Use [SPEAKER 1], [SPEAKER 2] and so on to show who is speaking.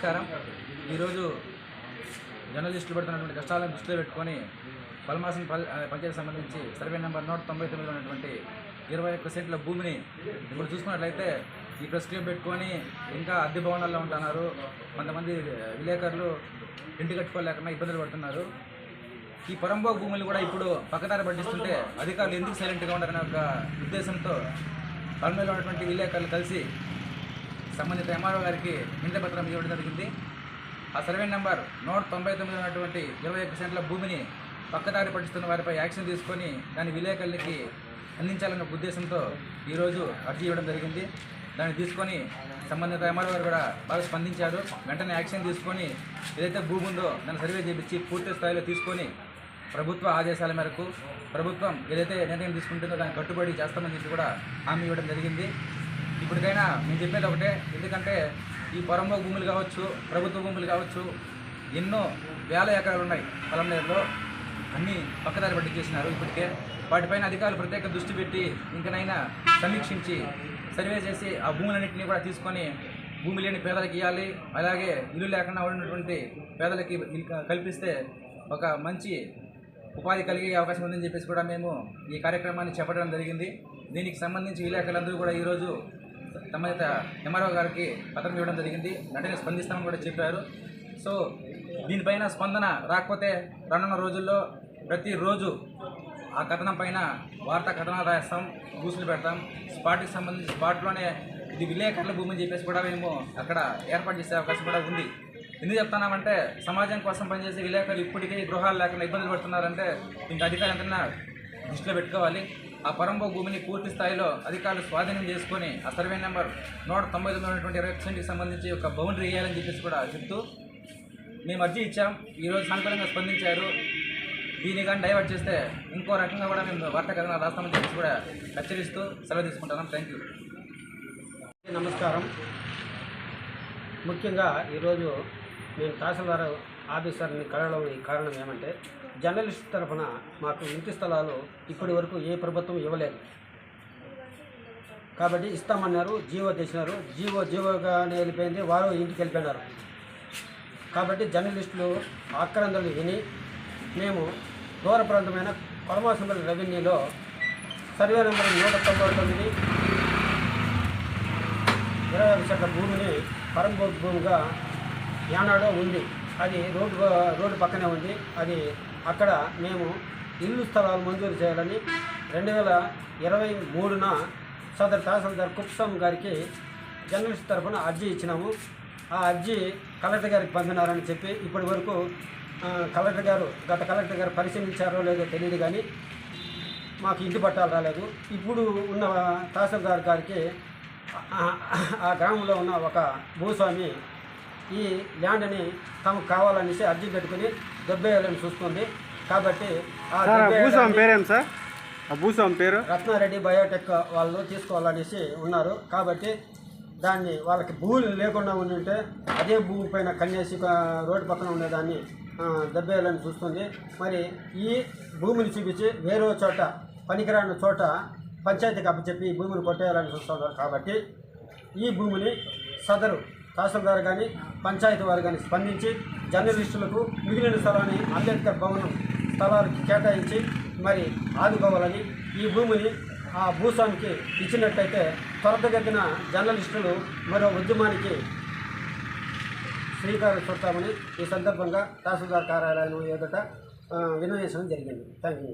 [SPEAKER 1] ఈరోజు జర్నలిస్టులు పడుతున్నటువంటి కష్టాలను దృష్టిలో పెట్టుకొని పల్మాసం పల్ పంచాయతీ సంబంధించి సర్వే నెంబర్ నూట తొంభై తొమ్మిదిలో ఉన్నటువంటి ఇరవై ఒక్క సెంట్ల భూమిని ఇప్పుడు చూసుకున్నట్లయితే ఈ ప్రెస్ క్లబ్ పెట్టుకొని ఇంకా అద్దె భవనాల్లో ఉంటున్నారు. కొంతమంది విలేకరులు ఇంటి కట్టుకోలేకుండా ఇబ్బందులు పడుతున్నారు. ఈ పరంబోగు భూములు కూడా ఇప్పుడు పక్కదారి పట్టిస్తుంటే అధికారులు ఎందుకు సైలెంట్గా ఉండాలనే ఒక ఉద్దేశంతో పల్మేలో ఉన్నటువంటి విలేకరులు కలిసి సంబంధిత ఎంఆర్ఓ గారికి వినతి పత్రం ఇవ్వడం జరిగింది. ఆ సర్వే నెంబర్ నూట తొంభై తొమ్మిది ఉన్నటువంటి ఇరవై ఒక్క సెంట్ల భూమిని పక్కదారి పట్టిస్తున్న వారిపై యాక్షన్ తీసుకొని దాని విలేకరులకి అందించాలన్న ఉద్దేశంతో ఈరోజు అర్జీ ఇవ్వడం జరిగింది. దాన్ని తీసుకొని సంబంధిత ఎంఆర్ఓ గారు కూడా బాగా స్పందించారు. వెంటనే యాక్షన్ తీసుకొని ఏదైతే భూమి ఉందో దాన్ని సర్వే చేపించి పూర్తి స్థాయిలో తీసుకొని ప్రభుత్వ ఆదేశాల మేరకు ప్రభుత్వం ఏదైతే నిర్ణయం తీసుకుంటుందో దాన్ని కట్టుబడి చేస్తామని చెప్పి కూడా హామీ ఇవ్వడం జరిగింది. ఇప్పటికైనా నేను చెప్పేది ఒకటే ఎందుకంటే ఈ పొరంలో భూములు కావచ్చు ప్రభుత్వ భూములు కావచ్చు ఎన్నో వేల ఎకరాలు ఉన్నాయి పొలంనేరులో అన్నీ పక్కదారి పట్టించేసినారు ఇప్పటికే. వాటిపైన అధికారులు ప్రత్యేక దృష్టి పెట్టి ఇంకనైనా సమీక్షించి సర్వే చేసి ఆ భూములన్నింటినీ కూడా తీసుకొని భూమి లేని పేదలకు ఇవ్వాలి అలాగే ఇల్లు లేకుండా ఉన్నటువంటి పేదలకి కల్పిస్తే ఒక మంచి ఉపాధి కలిగే అవకాశం ఉందని చెప్పేసి కూడా మేము ఈ కార్యక్రమాన్ని చెప్పడం జరిగింది. దీనికి సంబంధించి విలేకరులందరూ కూడా ఈరోజు సంబంధిత ఎంఆర్ఓ గారికి పత్రం ఇవ్వడం జరిగింది. వెంటనే స్పందిస్తామని కూడా చెప్పారు. సో దీనిపైన స్పందన రాకపోతే రానున్న రోజుల్లో ప్రతిరోజు ఆ కథనం పైన వార్తా కథనాలు రాస్తాం గూసులు పెడతాం. స్పాట్కి సంబంధించి స్పాట్లోనే ఇది విలేకరుల భూమి అని చెప్పేసి కూడా మేము అక్కడ ఏర్పాటు చేసే అవకాశం కూడా ఉంది. ఎందుకు చెప్తున్నామంటే సమాజం కోసం పనిచేసే విలేకరులు ఇప్పటికే గృహాలు లేకుండా ఇబ్బందులు పడుతున్నారంటే ఇంకా అధికారులు ఎంతైనా దృష్టిలో పెట్టుకోవాలి. ఆ పరంబో భూమిని పూర్తి స్థాయిలో అధికారులు స్వాధీనం చేసుకొని ఆ సర్వే నెంబర్ నూట తొంభై తొమ్మిది ఉన్నటువంటి ఇరవై సెంట్కి సంబంధించి ఒక బౌండరీ వేయాలని చెప్పేసి కూడా చెప్తూ మేము అర్జీ ఇచ్చాం. ఈరోజు సానుకూలంగా స్పందించారు. దీన్ని కానీ డైవర్ట్ చేస్తే ఇంకో రకంగా కూడా మేము వార్తా కథనాలు రాస్తామని చెప్పేసి కూడా హెచ్చరిస్తూ సెలవు తీసుకుంటున్నాం. థ్యాంక్ యూ
[SPEAKER 2] నమస్కారం. ముఖ్యంగా ఈరోజు మేము తహసీల్దార్ ఆఫీసర్ని కలవడం కారణం ఏమంటే జర్నలిస్ట్ తరఫున మాకు ఇంటి స్థలాలు ఇప్పటి వరకు ఏ ప్రభుత్వం ఇవ్వలేదు. కాబట్టి ఇస్తామన్నారు జీవో తెచ్చినారు. జీవో జీవోగానే వెళ్ళిపోయింది వారు ఇంటికి వెళ్ళిపోయినారు. కాబట్టి జర్నలిస్టులు ఆక్రందలు విని మేము దూర ప్రాంతమైన కొలమాసంపల్లి రెవెన్యూలో సర్వే నెంబర్ నూట తొంభై తొమ్మిది ఇరవై ఐదు సెంట్ల భూమిని పరంభోగ్ భూమిగా యానాడో ఉంది. అది రోడ్డు రోడ్డు పక్కనే ఉంది. అది అక్కడ మేము ఇల్లు స్థలాలు మంజూరు చేయాలని రెండు వేల ఇరవై మూడున సదర్ తహసీల్దార్ కుప్సం గారికి జర్నలిస్ట్ తరఫున అర్జీ ఇచ్చినాము. ఆ అర్జీ కలెక్టర్ గారికి పంపినారని చెప్పి ఇప్పటి వరకు కలెక్టర్ గారు గత కలెక్టర్ గారు పరిశీలించారో లేదో తెలియదు కానీ మాకు ఇంటి పట్టాలు రాలేదు. ఇప్పుడు ఉన్న తహసీల్దార్ గారికి ఆ గ్రామంలో ఉన్న ఒక భూస్వామి ఈ ల్యాండ్ని తమకు కావాలనేసి అర్జీ పెట్టుకుని దెబ్బేయాలని చూస్తుంది. కాబట్టి
[SPEAKER 3] భూస్వామి
[SPEAKER 2] దెబ్బేయాలని
[SPEAKER 3] పేరేం సార్? ఆ భూస్వామి పేరు?
[SPEAKER 2] రత్నారెడ్డి బయోటెక్ వాళ్ళు తీసుకోవాలనేసి ఉన్నారు. కాబట్టి దాన్ని వాళ్ళకి భూమి లేకుండా ఉండింటే అదే భూమి పైన కన్నేసి ఆ, రోడ్డు పక్కన ఉండేదాన్ని దెబ్బేయాలని చూస్తుంది. మరి ఈ భూమిని చూపించి వేరే చోట పనికిరాని చోట పంచాయతీకి అప్పచెప్పి ఈ భూమిని కొట్టేయాలని చూస్తున్నారు. కాబట్టి ఈ భూమిని సదరు తహసీల్దార్ కానీ పంచాయతీ వారు కానీ స్పందించి జర్నలిస్టులకు మిగిలిన స్థలాన్ని అంబేద్కర్ భవనం స్థలానికి కేటాయించి మరి ఆదుకోవాలని ఈ భూమిని ఆ భూస్వామికి ఇచ్చినట్టయితే త్వరతగతిన జర్నలిస్టులు మరో ఉద్యమానికి శ్రీకారం చుడతామని ఈ సందర్భంగా తహసీల్దార్ కార్యాలయం ఎదుట వినవేశం వినయించడం జరిగింది. Thank you